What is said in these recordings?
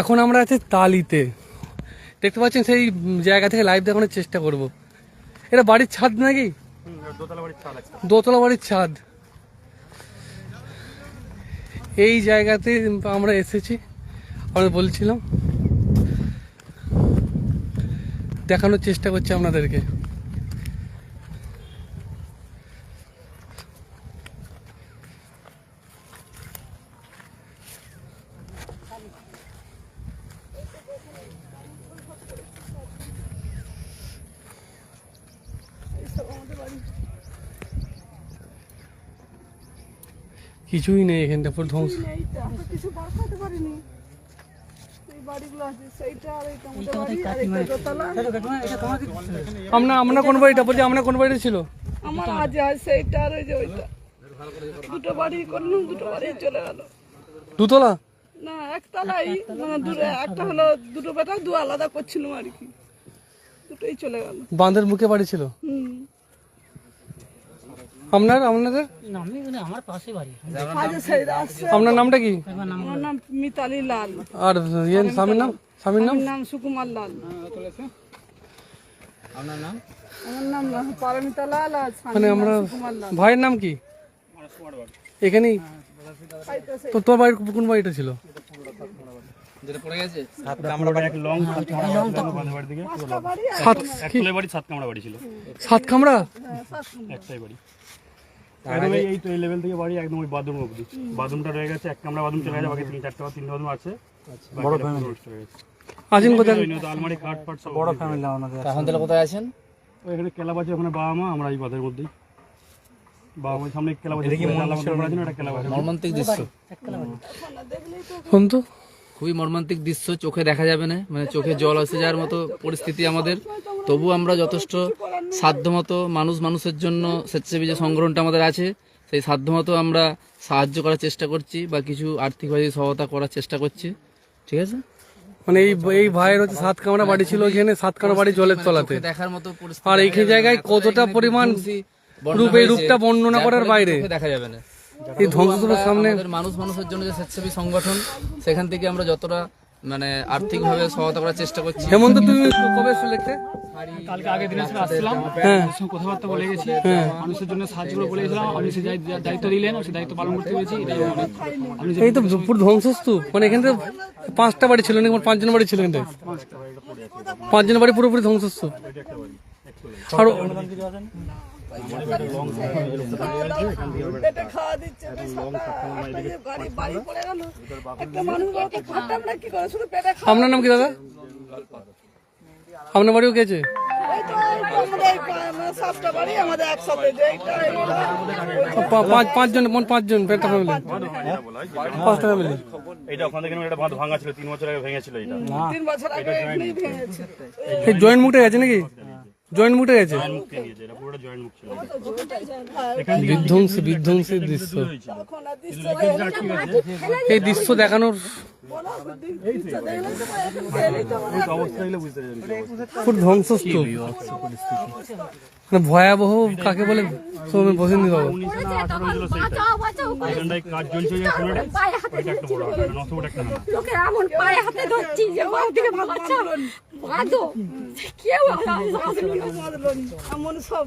এখন আমরা আছি তালিতে। দেখতে পাচ্ছেন সেই জায়গা থেকে লাইভ দেখানোর চেষ্টা করব। এটা বাড়ির ছাদ নাকি? দোতলা বাড়ির ছাদ। এই জায়গাতে আমরা এসেছি আমরা বলছিলাম। দেখানোর চেষ্টা করছি আপনাদেরকে। কিছুই নেই এখানটা পুরো ধ্বংস। এইটা কিছু বার করতে পারিনি। আমরা আমরা কোন বাড়িটা বলছি আমরা কোন বাড়িটা ছিল? আমার আজ আছে সেইটা আর ওই যে ওইটা। দুটো বাড়ি করলাম দুটো বাড়ি চলে গেল। দুতলা? না একতলাই মানে দুটো একটা হলো দুটো বেটা দু আলাদা করছিলাম আর কি। দুটোই চলে গেল। বাঁধের মুখে বাড়ি ছিল? হুম। আপনার আপনাদের? মানে আমার পাশে বাড়ি। আপনার নামটা কি? আমার নাম মিতালি লাল। আর ইয়ে স্বামীর নাম? স্বামীর নাম? নাম সুকুমার লাল। আপনার নাম? আমার নাম পারমিতা লাল আর মানে আমরা ভাইয়ের নাম কি? এখানেই? তো তোর বাড়ির কোন বাড়িটা ছিল? সাত কি? একতলায় বাড়ি সাত কামরা বাড়ি ছিল। সাত কামরা হ্যাঁ, একটাই বাড়ি। একদম এই- এই লেভেল থেকে বাড়ি একদম ওই বাথরুম অবধি। বাথরুমটা রয়ে গেছে এক কামরা বাথরুম চলে গেছে বাকি তিন চারটা বা বাথরুম আছে। বড় ফ্যামিলি আছেন কোথায়? আলমারি ফাট সব বড় ফ্যামিলি এখন তাহলে কোথায় আছেন? এখানে ক্লাব আছে ওখানে বাবা মা আমরা এই বাদের মধ্যেই। বাবা মার সামনে ক্লাব আছে একটা ক্লাব মর্মান্তিক দৃশ্য। ফোন তো খুবই মর্মান্তিক দৃশ্য চোখে দেখা যাবে না মানে চোখে জল আসে যাওয়ার মতো পরিস্থিতি আমাদের। তবু আমরা যথেষ্ট সাধ্যমতো মানুষ মানুষের জন্য স্বেচ্ছাসেবী যে সংগঠনটা আমাদের আছে সেই সাধ্যমতো আমরা সাহায্য করার চেষ্টা করছি বা কিছু আর্থিকভাবে সহায়তা করার চেষ্টা করছি। ঠিক আছে? মানে এই এই ভাইয়ের হচ্ছে সাত কামরা বাড়ি ছিল এখানে সাত কামরা বাড়ি জলের তলাতে। দেখার মতো আর এই। জায়গায় কতটা পরিমাণ রূপ এই রূপটা বর্ণনা করার বাইরে। দেখা যাবে না। এই ধ্বংসগুলোর আমরা সামনে মানুষ মানুষের জন্য যে স্বেচ্ছাসেবী সংগঠন সেখান থেকে আমরা যতটা মানে আর্থিকভাবে সহায়তা করার চেষ্টা করছি। হেমন্ত তুমি কবে লিখতে কালকে আগের দিনে আসছিলাম। হ্যাঁ। কথাবার্তা বলে গেছি। মানুষের জন্য সাহায্য করে বলে গেছিলাম। আপনি সে দায়িত্ব দিলেন সে দায়িত্ব পালন করতে পেরেছি। এই তো পুরো ধ্বংসস্তূপ। মানে এখানে তো পাঁচটা বাড়ি ছিল নাকি পাঁচজন বাড়ি ছিল এখানে? পাঁচজন বাড়ি পুরোপুরি ধ্বংসস্তূপ। আর পেটে খাওয়া দিচ্ছে বেশ সকাল, একটা যে গাড়ি বাড়ি পড়ে গেল একটা মানুষ খাতাম না কি করে শুধু পেটে আপনার নাম কি দাদা আপনার বাড়িও গেছে পাঁচজন মোট পাঁচজন একটা ফ্যামিলি পাঁচটা ফ্যামিলি এটা ওখান থেকে একটা বাঁধ ভাঙা ছিল তিন বছর আগে ভেঙেছিল এটা তিন বছর আগে এই জয়েন্ট মুখটা গেছে নাকি? জয়েন্ট মুখে গেছে বিধ্বংসী বিধ্বংসী দৃশ্য। এই দৃশ্য দেখানোর ধ্বংসস্তূপ। ভয়াবহ কাকে বলে? সৌমেন বসেননি বাবু। কেউ সব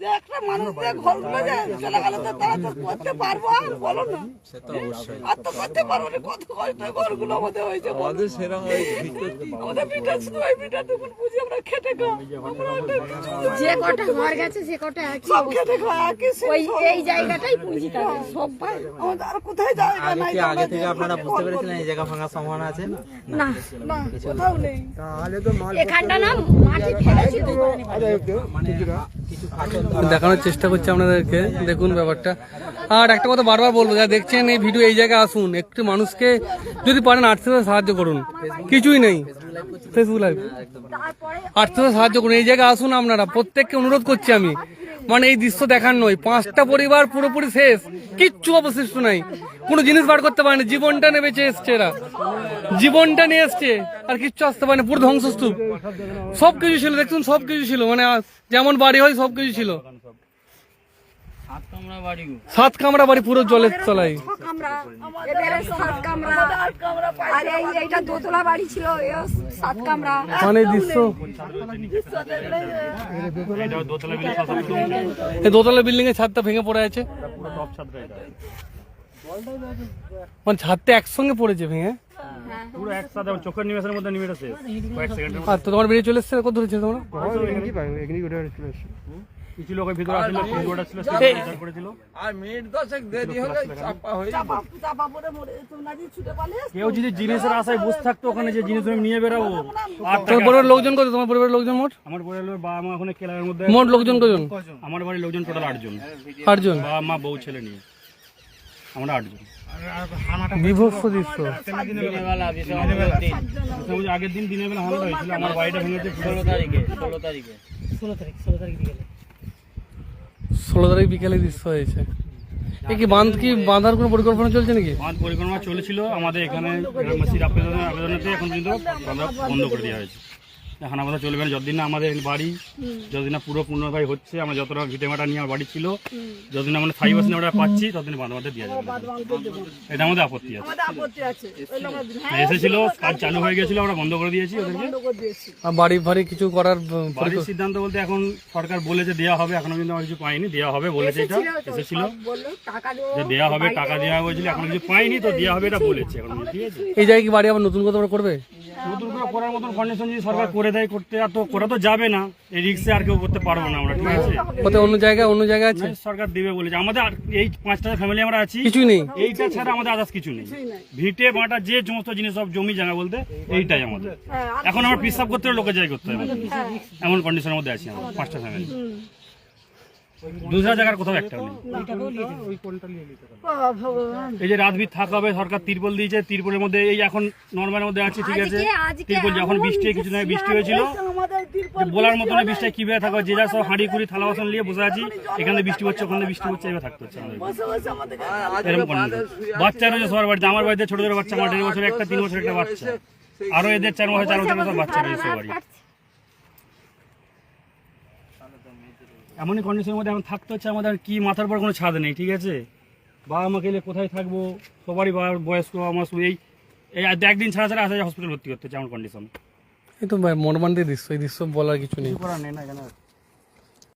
যে একটা মানুষ যে ঘরগুলো যে চলে গেল তো তারা তো করতে পারব আর বলো না। আর তো করতে পারব না কত কষ্ট ঘরগুলো আমাদের হয়েছে বলো। আমাদের পিঠা শুধু পিঠা তখন বুঝি আমরা খেটে খাও আমরা আর কিছু যে কটা ঘর গেছে সে কটা একই সব খেটে খাওয়া একই ওই এই জায়গাটাই পুঁজি তাদের সব ভাই আমাদের আর কোথায় জায়গা নাই আগে থেকে আপনারা বুঝতে পেরেছিলেন এই জায়গা ভাঙার সম্ভাবনা আছে? না। না কোথাও নেই। এখানটা না মাটি ফেলেছিল দেখানোর চেষ্টা করছি আপনাদেরকে। দেখুন ব্যাপারটা। আর একটা কথা বারবার বলব যা দেখছেন এই ভিডিও এই জায়গায় আসুন, একটু মানুষকে যদি পারেন আর্থিক সাহায্য করুন। কিছুই নেই। ফেসবুক লাইভ আর্থিক সাহায্য করুন। এই জায়গায় আসুন আপনারা। প্রত্যেককে অনুরোধ করছি আমি। মানে এই দৃশ্য দেখার নয় পাঁচটা পরিবার পুরোপুরি শেষ কিচ্ছু অবশিষ্ট নাই। কোনো জিনিস বার করতে পারেনি জীবনটা নেমেছে এসছে এরা। জীবনটা নিয়ে এসছে আর কিচ্ছু আসতে পারেনি পুরো ধ্বংসস্তূপ। সব কিছু ছিল দেখুন সব কিছু ছিল মানে যেমন বাড়ি হয় সব কিছু ছিল। সাত কামরা বাড়ি পুরো জলের তলায় ছ সাত কামরা। আর এই এইটা দোতলা বাড়ি ছিল এও সাত কামরা। মানে দৃশ্য দোতলা বিল্ডিং সব এই দোতলা বিল্ডিং এর ছাদটা ভেঙে পড়ে আছে। পুরো টপ ছাদটা এটা মানে ছাদটা একসঙ্গে পড়েছে ভেঙে? পুরো একসাথে চোখের নিমেষের মধ্যে নিমেটা শেষ কয়েক সেকেন্ডের আর তো তোমার বেরিয়ে চলে এসছে? কত ধরেছে তোমরা? কিছু লোক ওই ভিতরে আসছিল পুরোটা ছিল সে বিচার করেছিল। চাপা চাপা পড়ে মরে তোমরা যে ছুটে পালিয়ে কেউ যদি জিনিসের আশায় বসে থাকতো ওখানে যে জিনিস আমি নিয়ে বেরাবো। আর তোমার পরিবারের লোকজন কত? তোমার পরিবারের লোকজন মোট? আমার পরিবারের বাবা মা ওখানে কেলার মধ্যে মোট লোকজন কজন? আমার বাড়ির লোকজন টোটাল আটজন। আটজন? বাবা মা বউ ছেলে নিয়ে। আমরা আটজন। বিভৎস দৃশ্য। আগের দিন দিনের বেলা হামলা হয়েছিল। আমার বাড়িটা ভেঙেছে। ষোলো ষোলো তারিখ। ষোলো তারিখ বিকেলে ষোলো তারিখ বিকেলে দৃশ্য হয়েছে। এ কি বাঁধ কি বাঁধার কোনো পরিকল্পনা চলছে নাকি? বাঁধ পরিকল্পনা চলেছিল। আমাদের এখানে গ্রামবাসীর আবেদনের আবেদনেতে এখন কিন্তু বাঁধা বন্ধ করে দেওয়া হয়েছে। এখন আমাদের চলবে না যতদিন না আমাদের বাড়ি যতদিন না পুরো পূর্ণভাবে হচ্ছে আমরা যতটা ভিটে মাটা নিয়ে আমার বাড়ি ছিল যতদিন আমরা ফাইভ পার্সেন্ট আমরা পাচ্ছি ততদিন বাঁধ আমাদের দেওয়া যাবে না। এটা আমাদের আপত্তি আছে। আমাদের আপত্তি আছে। ওই লোক হ্যাঁ এসেছিল কাজ চালু হয়ে গেছিল আমরা বন্ধ করে দিয়েছি ওদেরকে। আর বাড়ি ফাড়ি কিছু করার বাড়ির সিদ্ধান্ত বলতে এখন সরকার বলেছে দেওয়া হবে এখনও কিন্তু আমরা কিছু পাইনি দেওয়া হবে বলেছে এটা এসেছিল যে দেওয়া হবে টাকা দেওয়া হয়েছিল এখন কিছু পাইনি তো দেওয়া হবে এটা বলেছে এখন ঠিক আছে এই জায়গায় কি বাড়ি আবার নতুন কথা করবে? নতুন করার মতন কন্ডিশন যদি সরকার করে দেয় করতে আর তো করা তো যাবে না এই রিক্সে আর কেউ করতে পারব না আমরা ঠিক আছে? কোথায় অন্য জায়গায় অন্য জায়গায় আছে? সরকার দেবে বলেছে। আমাদের এই পাঁচটা ফ্যামিলি আমরা আছি কিছুই নেই। এইটা ছাড়া আমাদের আদার্স কিছু নেই। ভিটে বাটা যে সমস্ত জিনিস সব জমি জায়গা বলতে এইটাই আমাদের। এখন আমরা পিসাব করতে হলে লোকে যাই করতে হবে। এমন কন্ডিশনের মধ্যে আছি আমরা পাঁচটা ফ্যামিলি দুসরা জায়গার কোথাও একটা এই যে রাতবির থাকা হবে সরকার তিরপল দিয়েছে তিরপলের মধ্যে এই এখন নর্মালের মধ্যে আছি ঠিক আছে? তিরপল যখন বৃষ্টি কিছু নয় বৃষ্টি হয়েছিল। বলার মতন বৃষ্টিটা কীভাবে থাকবে? যে যা সব হাঁড়ি কুড়ি থালা বাসন নিয়ে বসে আছি এখানে বৃষ্টি হচ্ছে ওখানে বৃষ্টি হচ্ছে এভাবে থাকতে হচ্ছে আমাদের। বসে বসে আমাদের এরকম বাচ্চা রয়েছে সবার বাড়িতে আমার বাড়িতে ছোট ছোট বাচ্চা আমার দেড় বছর একটা তিন বছর একটা বাচ্চা। আরও এদের চার মাসে চার বছর বছর বাচ্চা রয়েছে সবারই এমনই কন্ডিশনের মধ্যে এখন থাকতে হচ্ছে আমাদের কি মাথার পর কোনো ছাদ নেই ঠিক আছে? বাবা মাকে এলে কোথায় থাকব? সবারই বাবা বয়স্ক আমার এই এই একদিন ছাড়া ছাড়া আসা যায় হসপিটাল ভর্তি করতে হচ্ছে এমন কন্ডিশন এই তো মর্মান্তিক দৃশ্য এই দৃশ্য বলার কিছু নেই। করার নেই না এখানে